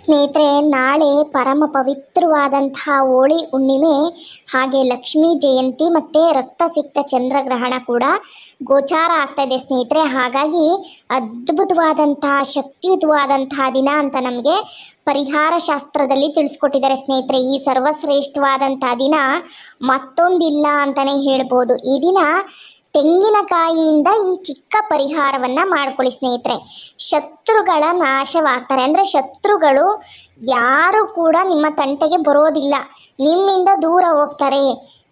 ಸ್ನೇಹಿತರೆ, ನಾಳೆ ಪರಮ ಪವಿತ್ರವಾದಂತಹ ಹೋಳಿ ಹುಣ್ಣಿಮೆ, ಹಾಗೆ ಲಕ್ಷ್ಮೀ ಜಯಂತಿ ಮತ್ತು ರಕ್ತಸಿಕ್ತ ಚಂದ್ರಗ್ರಹಣ ಕೂಡ ಗೋಚಾರ ಆಗ್ತಾ ಇದೆ ಸ್ನೇಹಿತರೆ. ಹಾಗಾಗಿ ಅದ್ಭುತವಾದಂತಹ, ಶಕ್ತಿಯುತವಾದಂತಹ ದಿನ ಅಂತ ನಮಗೆ ಪರಿಹಾರ ಶಾಸ್ತ್ರದಲ್ಲಿ ತಿಳಿಸ್ಕೊಟ್ಟಿದ್ದಾರೆ ಸ್ನೇಹಿತರೆ. ಈ ಸರ್ವಶ್ರೇಷ್ಠವಾದಂಥ ದಿನ ಮತ್ತೊಂದಿಲ್ಲ ಅಂತಲೇ ಹೇಳ್ಬೋದು. ಈ ದಿನ ತೆಂಗಿನಕಾಯಿಯಿಂದ ಈ ಚಿಕ್ಕ ಪರಿಹಾರವನ್ನ ಮಾಡ್ಕೊಳ್ಳಿ ಸ್ನೇಹಿತರೆ. ಶತ್ರುಗಳ ನಾಶವಾಗ್ತಾರೆ. ಅಂದ್ರೆ ಶತ್ರುಗಳು ಯಾರು ಕೂಡ ನಿಮ್ಮ ತಂಟೆಗೆ ಬರೋದಿಲ್ಲ. ನಿಮ್ಮಿಂದ ದೂರ ಹೋಗ್ತಾರೆ.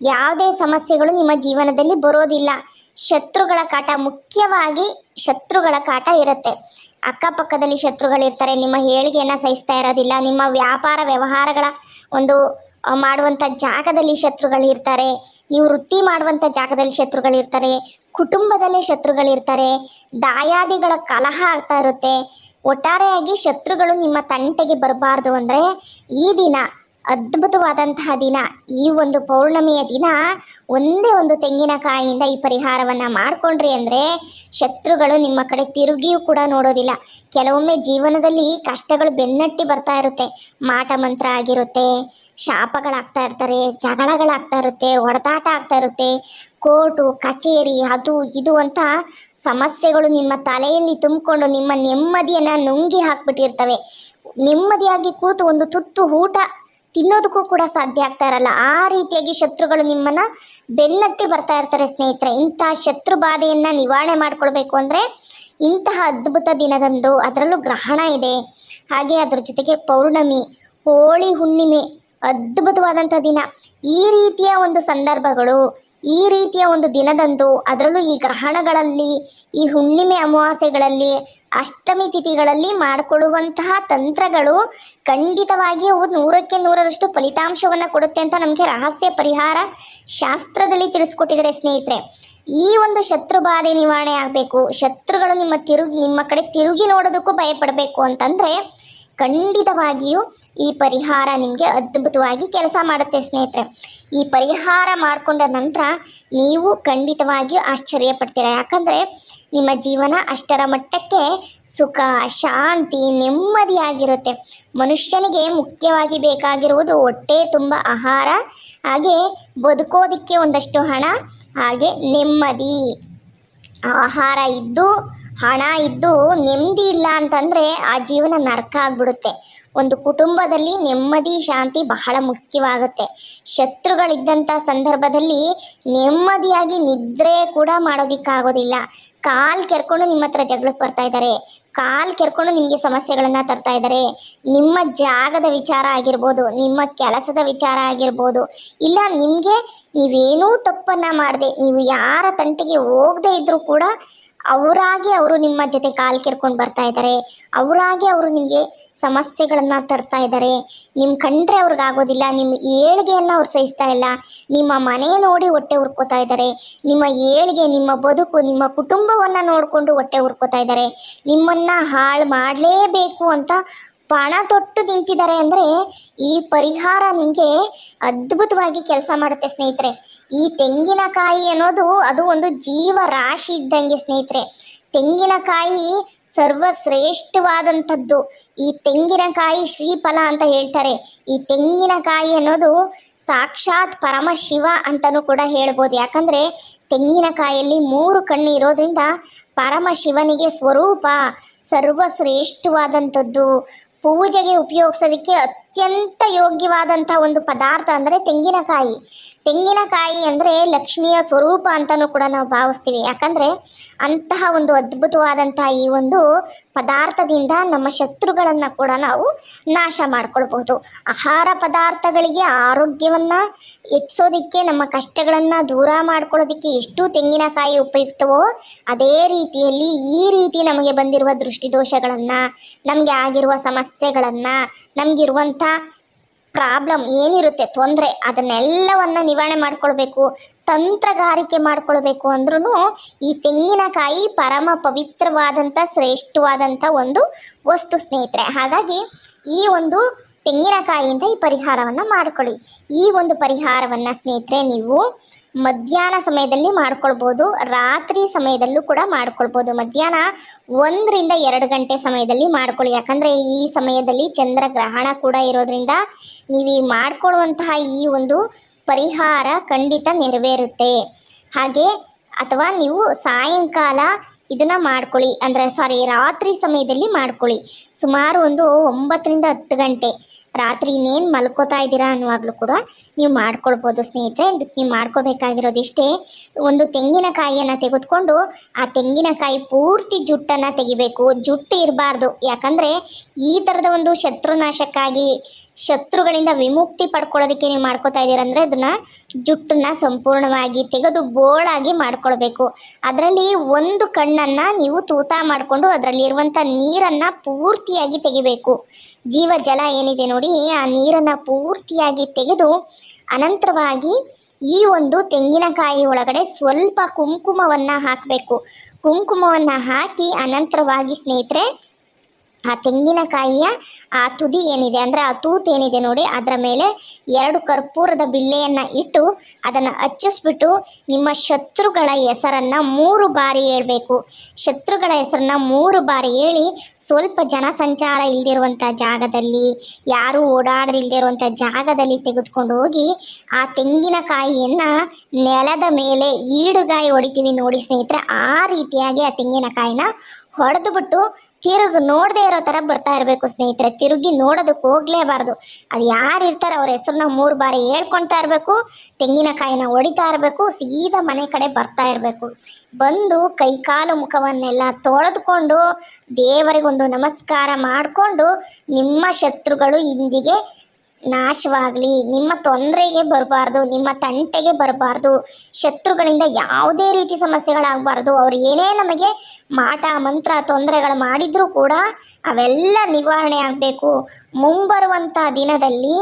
ಯಾವುದೇ ಸಮಸ್ಯೆಗಳು ನಿಮ್ಮ ಜೀವನದಲ್ಲಿ ಬರೋದಿಲ್ಲ. ಶತ್ರುಗಳ ಕಾಟ ಮುಖ್ಯವಾಗಿ ಶತ್ರುಗಳ ಕಾಟ ಇರುತ್ತೆ. ಅಕ್ಕಪಕ್ಕದಲ್ಲಿ ಶತ್ರುಗಳಿರ್ತಾರೆ. ನಿಮ್ಮ ಏಳಿಗೆಯನ್ನು ಸಹಿಸ್ತಾ ಇರೋದಿಲ್ಲ. ನಿಮ್ಮ ವ್ಯಾಪಾರ ವ್ಯವಹಾರಗಳ ಒಂದು ಮಾಡುವಂಥ ಜಾಗದಲ್ಲಿ ಶತ್ರುಗಳಿರ್ತಾರೆ ನೀವು ವೃತ್ತಿ ಮಾಡುವಂಥ ಜಾಗದಲ್ಲಿ ಶತ್ರುಗಳಿರ್ತಾರೆ ಕುಟುಂಬದಲ್ಲೇ ಶತ್ರುಗಳಿರ್ತಾರೆ ದಾಯಾದಿಗಳ ಕಲಹ ಆಗ್ತಾ ಇರುತ್ತೆ. ಒಟ್ಟಾರೆಯಾಗಿ ಶತ್ರುಗಳು ನಿಮ್ಮ ತಂಟೆಗೆ ಬರಬಾರ್ದು ಅಂದರೆ ಈ ದಿನ ಅದ್ಭುತವಾದಂತಹ ದಿನ. ಈ ಒಂದು ಪೌರ್ಣಮಿಯ ದಿನ ಒಂದೇ ಒಂದು ತೆಂಗಿನಕಾಯಿಯಿಂದ ಈ ಪರಿಹಾರವನ್ನು ಮಾಡಿಕೊಂಡ್ರಿ ಅಂದರೆ ಶತ್ರುಗಳು ನಿಮ್ಮ ಕಡೆ ತಿರುಗಿಯೂ ಕೂಡ ನೋಡೋದಿಲ್ಲ. ಕೆಲವೊಮ್ಮೆ ಜೀವನದಲ್ಲಿ ಕಷ್ಟಗಳು ಬೆನ್ನಟ್ಟಿ ಬರ್ತಾ ಇರುತ್ತೆ. ಮಾಟ ಮಂತ್ರ ಆಗಿರುತ್ತೆ, ಶಾಪಗಳಾಗ್ತಾ ಇರ್ತಾರೆ, ಜಗಳಗಳಾಗ್ತಾ ಇರುತ್ತೆ, ಹೊಡೆದಾಟ ಆಗ್ತಾ ಇರುತ್ತೆ. ಕೋರ್ಟು, ಕಚೇರಿ, ಅದು ಇದು ಅಂತ ಸಮಸ್ಯೆಗಳು ನಿಮ್ಮ ತಲೆಯಲ್ಲಿ ತುಂಬಿಕೊಂಡು ನಿಮ್ಮ ನೆಮ್ಮದಿಯನ್ನು ನುಂಗಿ ಹಾಕ್ಬಿಟ್ಟಿರ್ತವೆ. ನೆಮ್ಮದಿಯಾಗಿ ಕೂತು ಒಂದು ತುತ್ತು ಊಟ ತಿನ್ನೋದಕ್ಕೂ ಕೂಡ ಸಾಧ್ಯ ಆಗ್ತಾ ಇರಲ್ಲ. ಆ ರೀತಿಯಾಗಿ ಶತ್ರುಗಳು ನಿಮ್ಮನ್ನ ಬೆನ್ನಟ್ಟಿ ಬರ್ತಾ ಇರ್ತಾರೆ ಸ್ನೇಹಿತರೆ. ಇಂತಹ ಶತ್ರು ಬಾಧೆಯನ್ನು ನಿವಾರಣೆ ಮಾಡಿಕೊಳ್ಬೇಕು ಅಂದ್ರೆ ಇಂತಹ ಅದ್ಭುತ ದಿನದಂದು ಅದರಲ್ಲೂ ಗ್ರಹಣ ಇದೆ. ಹಾಗೆ ಅದರ ಜೊತೆಗೆ ಪೌರ್ಣಮಿ, ಹೋಳಿ ಹುಣ್ಣಿಮೆ, ಅದ್ಭುತವಾದಂಥ ದಿನ. ಈ ರೀತಿಯ ಒಂದು ಸಂದರ್ಭಗಳು ಈ ರೀತಿಯ ಒಂದು ದಿನದಂದು ಅದರಲ್ಲೂ ಈ ಗ್ರಹಣಗಳಲ್ಲಿ, ಈ ಹುಣ್ಣಿಮೆ ಅಮಾವಾಸ್ಯೆಗಳಲ್ಲಿ, ಅಷ್ಟಮಿ ತಿಥಿಗಳಲ್ಲಿ ಮಾಡಿಕೊಳ್ಳುವಂತಹ ತಂತ್ರಗಳು ಖಂಡಿತವಾಗಿ ಅವು ನೂರಕ್ಕೆ ನೂರರಷ್ಟು ಫಲಿತಾಂಶವನ್ನು ಕೊಡುತ್ತೆ ಅಂತ ನಮಗೆ ರಹಸ್ಯ ಪರಿಹಾರ ಶಾಸ್ತ್ರದಲ್ಲಿ ತಿಳಿಸ್ಕೊಟ್ಟಿದ್ದಾರೆ ಸ್ನೇಹಿತರೆ. ಈ ಒಂದು ಶತ್ರು ಬಾಧೆ ನಿವಾರಣೆ ಆಗಬೇಕು. ಶತ್ರುಗಳು ನಿಮ್ಮ ತಿರುಗಿ, ನಿಮ್ಮ ಕಡೆ ತಿರುಗಿ ನೋಡೋದಕ್ಕೂ ಭಯಪಡಬೇಕು ಅಂತಂದರೆ ಖಂಡಿತವಾಗಿಯೂ ಈ ಪರಿಹಾರ ನಿಮಗೆ ಅದ್ಭುತವಾಗಿ ಕೆಲಸ ಮಾಡುತ್ತೆ ಸ್ನೇಹಿತರೆ. ಈ ಪರಿಹಾರ ಮಾಡಿಕೊಂಡ ನಂತರ ನೀವು ಖಂಡಿತವಾಗಿಯೂ ಆಶ್ಚರ್ಯ ಪಡ್ತೀರ. ಯಾಕಂದರೆ ನಿಮ್ಮ ಜೀವನ ಅಷ್ಟರ ಮಟ್ಟಕ್ಕೆ ಸುಖ, ಶಾಂತಿ, ನೆಮ್ಮದಿಯಾಗಿರುತ್ತೆ. ಮನುಷ್ಯನಿಗೆ ಮುಖ್ಯವಾಗಿ ಬೇಕಾಗಿರುವುದು ಹೊಟ್ಟೆ, ತುಂಬ ಆಹಾರ, ಹಾಗೆ ಬದುಕೋದಕ್ಕೆ ಒಂದಷ್ಟು ಹಣ, ಹಾಗೆ ನೆಮ್ಮದಿ. ಆಹಾರ ಇದ್ದು ಹಣ ಇದ್ದು ನೆಮ್ಮದಿ ಇಲ್ಲ ಅಂತಂದರೆ ಆ ಜೀವನ ನರಕ ಆಗ್ಬಿಡುತ್ತೆ. ಒಂದು ಕುಟುಂಬದಲ್ಲಿ ನೆಮ್ಮದಿ, ಶಾಂತಿ ಬಹಳ ಮುಖ್ಯವಾಗುತ್ತೆ. ಶತ್ರುಗಳಿದ್ದಂಥ ಸಂದರ್ಭದಲ್ಲಿ ನೆಮ್ಮದಿಯಾಗಿ ನಿದ್ರೆ ಕೂಡ ಮಾಡೋದಕ್ಕಾಗೋದಿಲ್ಲ. ಕಾಲ್ ಕೆರ್ಕೊಂಡು ನಿಮ್ಮ ಹತ್ರ ಜಗಳಕ್ಕೆ ಬರ್ತಾ ಇದ್ದಾರೆ. ಕಾಲ್ ಕೆರ್ಕೊಂಡು ನಿಮಗೆ ಸಮಸ್ಯೆಗಳನ್ನು ತರ್ತಾ ಇದ್ದಾರೆ. ನಿಮ್ಮ ಜಾಗದ ವಿಚಾರ ಆಗಿರ್ಬೋದು, ನಿಮ್ಮ ಕೆಲಸದ ವಿಚಾರ ಆಗಿರ್ಬೋದು, ಇಲ್ಲ ನಿಮಗೆ ನೀವೇನೂ ತಪ್ಪನ್ನು ಮಾಡದೆ, ನೀವು ಯಾರ ತಂಟೆಗೆ ಹೋಗದೆ ಇದ್ದರೂ ಕೂಡ ಅವರಾಗಿ ಅವರು ನಿಮ್ಮ ಜೊತೆ ಕಾಲು ಕೆರ್ಕೊಂಡು ಬರ್ತಾ ಇದ್ದಾರೆ ಅವರಾಗಿ ಅವರು ನಿಮಗೆ ಸಮಸ್ಯೆಗಳನ್ನು ತರ್ತಾ ಇದ್ದಾರೆ ನಿಮ್ಮ ಕಂಡ್ರೆ ಅವ್ರಿಗಾಗೋದಿಲ್ಲ. ನಿಮ್ಮ ಏಳಿಗೆಯನ್ನು ಅವ್ರು ಸಹಿಸ್ತಾ ಇಲ್ಲ. ನಿಮ್ಮ ಮನೆ ನೋಡಿ ಹೊಟ್ಟೆ ಹುರ್ಕೋತಾ ಇದ್ದಾರೆ ನಿಮ್ಮ ಏಳಿಗೆ, ನಿಮ್ಮ ಬದುಕು, ನಿಮ್ಮ ಕುಟುಂಬವನ್ನು ನೋಡಿಕೊಂಡು ಹೊಟ್ಟೆ ಹುರ್ಕೋತಾ ಇದ್ದಾರೆ ನಿಮ್ಮನ್ನು ಹಾಳು ಮಾಡಲೇಬೇಕು ಅಂತ ಪಣ ತೊಟ್ಟು ನಿಂತಿದ್ದಾರೆ ಅಂದರೆ ಈ ಪರಿಹಾರ ನಿಮಗೆ ಅದ್ಭುತವಾಗಿ ಕೆಲಸ ಮಾಡುತ್ತೆ ಸ್ನೇಹಿತರೆ. ಈ ತೆಂಗಿನಕಾಯಿ ಅನ್ನೋದು ಅದು ಒಂದು ಜೀವ ರಾಶಿ ಇದ್ದಂಗೆ ಸ್ನೇಹಿತರೆ. ತೆಂಗಿನಕಾಯಿ ಸರ್ವಶ್ರೇಷ್ಠವಾದಂಥದ್ದು. ಈ ತೆಂಗಿನಕಾಯಿ ಶ್ರೀಫಲ ಅಂತ ಹೇಳ್ತಾರೆ. ಈ ತೆಂಗಿನಕಾಯಿ ಅನ್ನೋದು ಸಾಕ್ಷಾತ್ ಪರಮಶಿವ ಅಂತಲೂ ಕೂಡ ಹೇಳ್ಬೋದು. ಯಾಕಂದರೆ ತೆಂಗಿನಕಾಯಲ್ಲಿ ಮೂರು ಕಣ್ಣು ಇರೋದ್ರಿಂದ ಪರಮಶಿವನಿಗೆ ಸ್ವರೂಪ ಸರ್ವಶ್ರೇಷ್ಠವಾದಂಥದ್ದು. ಪೂಜೆಗೆ ಉಪಯೋಗಿಸೋದಕ್ಕೆ ಅತ್ಯಂತ ಯೋಗ್ಯವಾದಂಥ ಒಂದು ಪದಾರ್ಥ ಅಂದರೆ ತೆಂಗಿನಕಾಯಿ. ತೆಂಗಿನಕಾಯಿ ಅಂದರೆ ಲಕ್ಷ್ಮಿಯ ಸ್ವರೂಪ ಅಂತಲೂ ಕೂಡ ನಾವು ಭಾವಿಸ್ತೀವಿ. ಯಾಕಂದರೆ ಅಂತಹ ಒಂದು ಅದ್ಭುತವಾದಂಥ ಈ ಒಂದು ಪದಾರ್ಥದಿಂದ ನಮ್ಮ ಶತ್ರುಗಳನ್ನು ಕೂಡ ನಾವು ನಾಶ ಮಾಡಿಕೊಳ್ಬಹುದು. ಆಹಾರ ಪದಾರ್ಥಗಳಿಗೆ ಆರೋಗ್ಯವನ್ನು ಹೆಚ್ಚಿಸೋದಕ್ಕೆ, ನಮ್ಮ ಕಷ್ಟಗಳನ್ನು ದೂರ ಮಾಡ್ಕೊಳ್ಳೋದಕ್ಕೆ ಎಷ್ಟು ತೆಂಗಿನಕಾಯಿ ಉಪಯುಕ್ತವೋ ಅದೇ ರೀತಿಯಲ್ಲಿ ಈ ರೀತಿ ನಮಗೆ ಬಂದಿರುವ ದೃಷ್ಟಿದೋಷಗಳನ್ನು, ನಮಗೆ ಆಗಿರುವ ಸಮಸ್ಯೆಗಳನ್ನು, ನಮಗಿರುವಂಥ ಪ್ರಾಬ್ಲಮ್ ಏನಿರುತ್ತೆ, ತೊಂದರೆ, ಅದನ್ನೆಲ್ಲವನ್ನು ನಿವಾರಣೆ ಮಾಡಿಕೊಳ್ಬೇಕು, ತಂತ್ರಗಾರಿಕೆ ಮಾಡಿಕೊಳ್ಬೇಕು ಅಂದ್ರೂ ಈ ತೆಂಗಿನಕಾಯಿ ಪರಮ ಪವಿತ್ರವಾದಂಥ, ಶ್ರೇಷ್ಠವಾದಂಥ ಒಂದು ವಸ್ತು ಸ್ನೇಹಿತರೆ. ಹಾಗಾಗಿ ಈ ಒಂದು ತೆಂಗಿನಕಾಯಿಯಿಂದ ಈ ಪರಿಹಾರವನ್ನು ಮಾಡ್ಕೊಳ್ಳಿ. ಈ ಒಂದು ಪರಿಹಾರವನ್ನು ಸ್ನೇಹಿತರೆ, ನೀವು ಮಧ್ಯಾಹ್ನ ಸಮಯದಲ್ಲಿ ಮಾಡ್ಕೊಳ್ಬೋದು, ರಾತ್ರಿ ಸಮಯದಲ್ಲೂ ಕೂಡ ಮಾಡ್ಕೊಳ್ಬೋದು. ಮಧ್ಯಾಹ್ನ ಒಂದರಿಂದ ಎರಡು ಗಂಟೆ ಸಮಯದಲ್ಲಿ ಮಾಡ್ಕೊಳ್ಳಿ. ಯಾಕಂದರೆ ಈ ಸಮಯದಲ್ಲಿ ಚಂದ್ರ ಗ್ರಹಣ ಕೂಡ ಇರೋದ್ರಿಂದ ನೀವು ಈ ಮಾಡ್ಕೊಳ್ಳುವಂತಹ ಈ ಒಂದು ಪರಿಹಾರ ಖಂಡಿತ ನೆರವೇರುತ್ತೆ. ಹಾಗೆ, ಅಥವಾ ನೀವು ಸಾಯಂಕಾಲ ಇದನ್ನ ಮಾಡ್ಕೊಳ್ಳಿ. ಅಂದರೆ ಸಾರಿ ರಾತ್ರಿ ಸಮಯದಲ್ಲಿ ಮಾಡ್ಕೊಳ್ಳಿ. ಸುಮಾರು ಒಂದು ಒಂಬತ್ತರಿಂದ ಹತ್ತು ಗಂಟೆ. ರಾತ್ರಿ ಇನ್ನೇನು ಮಲ್ಕೋತಾ ಇದ್ದೀರಾ ಅನ್ನುವಾಗಲೂ ಕೂಡ ನೀವು ಮಾಡ್ಕೊಳ್ಬೋದು ಸ್ನೇಹಿತರೆ. ಇದಕ್ಕೆ ನೀವು ಮಾಡ್ಕೋಬೇಕಾಗಿರೋದು ಇಷ್ಟೇ. ಒಂದು ತೆಂಗಿನಕಾಯಿಯನ್ನು ತೆಗೆದುಕೊಂಡು ಆ ತೆಂಗಿನಕಾಯಿ ಪೂರ್ತಿ ಜುಟ್ಟನ್ನು ತೆಗಿಬೇಕು. ಜುಟ್ಟು ಇರಬಾರ್ದು. ಯಾಕಂದರೆ ಈ ಥರದ ಒಂದು ಶತ್ರುನಾಶಕ್ಕಾಗಿ, ಶತ್ರುಗಳಿಂದ ವಿಮುಕ್ತಿ ಪಡ್ಕೊಳ್ಳೋದಕ್ಕೆ ನೀವು ಮಾಡ್ಕೋತಾ ಇದ್ದೀರಂದ್ರೆ ಅದನ್ನ ಜುಟ್ಟನ್ನ ಸಂಪೂರ್ಣವಾಗಿ ತೆಗೆದು ಬೋಳಾಗಿ ಮಾಡ್ಕೊಳ್ಬೇಕು. ಅದರಲ್ಲಿ ಒಂದು ಕಣ್ಣನ್ನು ನೀವು ತೂತ ಮಾಡಿಕೊಂಡು ಅದರಲ್ಲಿರುವಂಥ ನೀರನ್ನು ಪೂರ್ತಿಯಾಗಿ ತೆಗಿಬೇಕು. ಜೀವ ಜಲ ಏನಿದೆ ನೋಡಿ, ಆ ನೀರನ್ನ ಪೂರ್ತಿಯಾಗಿ ತೆಗೆದು ಅನಂತರವಾಗಿ ಈ ಒಂದು ತೆಂಗಿನಕಾಯಿ ಒಳಗಡೆ ಸ್ವಲ್ಪ ಕುಂಕುಮವನ್ನು ಹಾಕಬೇಕು. ಕುಂಕುಮವನ್ನು ಹಾಕಿ ಅನಂತರವಾಗಿ ಸ್ನೇಹಿತರೆ ಆ ತೆಂಗಿನಕಾಯಿಯ ಆ ತುದಿ ಏನಿದೆ ಅಂದರೆ ಆ ತೂತು ಏನಿದೆ ನೋಡಿ, ಅದರ ಮೇಲೆ ಎರಡು ಕರ್ಪೂರದ ಬಿಲ್ಲೆಯನ್ನು ಇಟ್ಟು ಅದನ್ನು ಹಚ್ಚಿಸ್ಬಿಟ್ಟು ನಿಮ್ಮ ಶತ್ರುಗಳ ಹೆಸರನ್ನು ಮೂರು ಬಾರಿ ಹೇಳಬೇಕು. ಶತ್ರುಗಳ ಹೆಸರನ್ನ ಮೂರು ಬಾರಿ ಹೇಳಿ ಸ್ವಲ್ಪ ಜನಸಂಚಾರ ಇಲ್ದಿರುವಂಥ ಜಾಗದಲ್ಲಿ, ಯಾರೂ ಓಡಾಡದಿಲ್ಲದೆ ಇರುವಂಥ ಜಾಗದಲ್ಲಿ ತೆಗೆದುಕೊಂಡು ಹೋಗಿ ಆ ತೆಂಗಿನಕಾಯಿಯನ್ನು ನೆಲದ ಮೇಲೆ ಈಡುಗಾಯಿ ಹೊಡಿತೀವಿ ನೋಡಿ ಸ್ನೇಹಿತರೆ, ಆ ರೀತಿಯಾಗಿ ಆ ತೆಂಗಿನಕಾಯಿನ ಹೊಡೆದು ಬಿಟ್ಟು ತಿರುಗಿ ನೋಡದೆ ಇರೋ ಥರ ಬರ್ತಾ ಇರಬೇಕು ಸ್ನೇಹಿತರೆ. ತಿರುಗಿ ನೋಡೋದಕ್ಕೆ ಹೋಗ್ಲೇಬಾರ್ದು. ಅದು ಯಾರು ಇರ್ತಾರೆ ಅವ್ರ ಹೆಸರನ್ನ ಮೂರು ಬಾರಿ ಹೇಳ್ಕೊಳ್ತಾ ಇರಬೇಕು, ತೆಂಗಿನಕಾಯಿನ ಹೊಡಿತಾ ಇರಬೇಕು, ಸೀದಾ ಮನೆ ಕಡೆ ಬರ್ತಾ ಇರಬೇಕು. ಬಂದು ಕೈಕಾಲು ಮುಖವನ್ನೆಲ್ಲ ತೊಳೆದುಕೊಂಡು ದೇವರಿಗೊಂದು ನಮಸ್ಕಾರ ಮಾಡಿಕೊಂಡು ನಿಮ್ಮ ಶತ್ರುಗಳು ಇಂದಿಗೆ ನಾಶವಾಗಲಿ, ನಿಮ್ಮ ತೊಂದರೆಗೆ ಬರಬಾರ್ದು, ನಿಮ್ಮ ತಂಟೆಗೆ ಬರಬಾರ್ದು, ಶತ್ರುಗಳಿಂದ ಯಾವುದೇ ರೀತಿ ಸಮಸ್ಯೆಗಳಾಗಬಾರ್ದು, ಅವ್ರು ಏನೇ ನಮಗೆ ಮಾಟ, ಮಂತ್ರ, ತೊಂದರೆಗಳು ಮಾಡಿದರೂ ಕೂಡ ಅವೆಲ್ಲ ನಿವಾರಣೆ ಆಗಬೇಕು. ಮುಂಬರುವಂಥ ದಿನದಲ್ಲಿ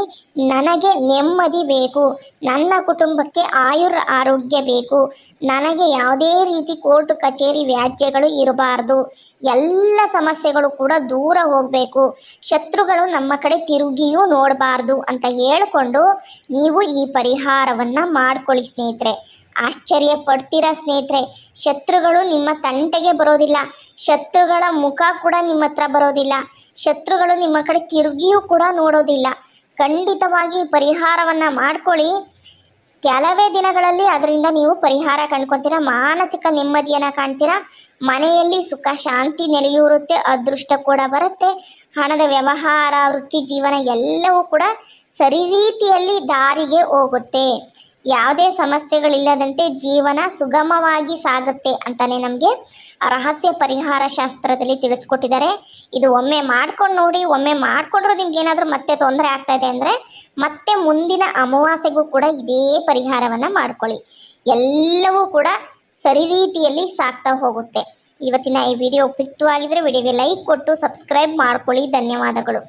ನನಗೆ ನೆಮ್ಮದಿ ಬೇಕು, ನನ್ನ ಕುಟುಂಬಕ್ಕೆ ಆಯುರ್ ಆರೋಗ್ಯ ಬೇಕು, ನನಗೆ ಯಾವುದೇ ರೀತಿ ಕೋರ್ಟ್, ಕಚೇರಿ, ವ್ಯಾಜ್ಯಗಳು ಇರಬಾರ್ದು, ಎಲ್ಲ ಸಮಸ್ಯೆಗಳು ಕೂಡ ದೂರ ಹೋಗಬೇಕು. ಶತ್ರುಗಳು ನಮ್ಮ ಕಡೆ ತಿರುಗಿಯೂ ನೋಡಬಾರ್ದು. ಅಂತ ಹೇಳಿಕೊಂಡು ನೀವು ಈ ಪರಿಹಾರವನ್ನು ಮಾಡ್ಕೊಳ್ಳಿ ಸ್ನೇಹಿತರೆ. ಆಶ್ಚರ್ಯ ಪಡ್ತೀರಾ ಸ್ನೇಹಿತರೆ? ಶತ್ರುಗಳು ನಿಮ್ಮ ತಂಟೆಗೆ ಬರೋದಿಲ್ಲ. ಶತ್ರುಗಳ ಮುಖ ಕೂಡ ನಿಮ್ಮ ಹತ್ರ ಬರೋದಿಲ್ಲ. ಶತ್ರುಗಳು ನಿಮ್ಮ ಕಡೆ ತಿರುಗಿಯೂ ಕೂಡ ನೋಡೋದಿಲ್ಲ. ಖಂಡಿತವಾಗಿ ಪರಿಹಾರವನ್ನು ಮಾಡ್ಕೊಳ್ಳಿ. ಕೆಲವೇ ದಿನಗಳಲ್ಲಿ ಅದರಿಂದ ನೀವು ಪರಿಹಾರ ಕಂಡ್ಕೊತೀರಾ, ಮಾನಸಿಕ ನೆಮ್ಮದಿಯನ್ನು ಕಾಣ್ತೀರಾ. ಮನೆಯಲ್ಲಿ ಸುಖ, ಶಾಂತಿ ನೆಲೆಯೂರುತ್ತೆ, ಅದೃಷ್ಟ ಕೂಡ ಬರುತ್ತೆ. ಹಣದ ವ್ಯವಹಾರ, ವೃತ್ತಿ ಜೀವನ ಎಲ್ಲವೂ ಕೂಡ ಸರಿ ರೀತಿಯಲ್ಲಿ ದಾರಿಗೆ ಹೋಗುತ್ತೆ. ಯಾವುದೇ ಸಮಸ್ಯೆಗಳಿಲ್ಲದಂತೆ ಜೀವನ ಸುಗಮವಾಗಿ ಸಾಗುತ್ತೆ ಅಂತಲೇ ನಮಗೆ ರಹಸ್ಯ ಪರಿಹಾರ ಶಾಸ್ತ್ರದಲ್ಲಿ ತಿಳಿಸ್ಕೊಟ್ಟಿದ್ದಾರೆ. ಇದು ಒಮ್ಮೆ ಮಾಡ್ಕೊಂಡು ನೋಡಿ, ಒಮ್ಮೆ ಮಾಡಿಕೊಂಡ್ರೂ ನಿಮ್ಗೆ ಏನಾದರೂ ಮತ್ತೆ ತೊಂದರೆ ಆಗ್ತಾ ಇದೆ ಅಂದರೆ ಮತ್ತೆ ಮುಂದಿನ ಅಮಾವಾಸ್ಯೆಗೂ ಕೂಡ ಇದೇ ಪರಿಹಾರವನ್ನು ಮಾಡ್ಕೊಳ್ಳಿ. ಎಲ್ಲವೂ ಕೂಡ ಸರಿ ರೀತಿಯಲ್ಲಿ ಸಾಕ್ತಾ ಹೋಗುತ್ತೆ. ಇವತ್ತಿನ ಈ ವಿಡಿಯೋ ಉಪಯುಕ್ತವಾಗಿದ್ದರೆ ವಿಡಿಯೋಗೆ ಲೈಕ್ ಕೊಟ್ಟು, ಸಬ್ಸ್ಕ್ರೈಬ್ ಮಾಡ್ಕೊಳ್ಳಿ. ಧನ್ಯವಾದಗಳು.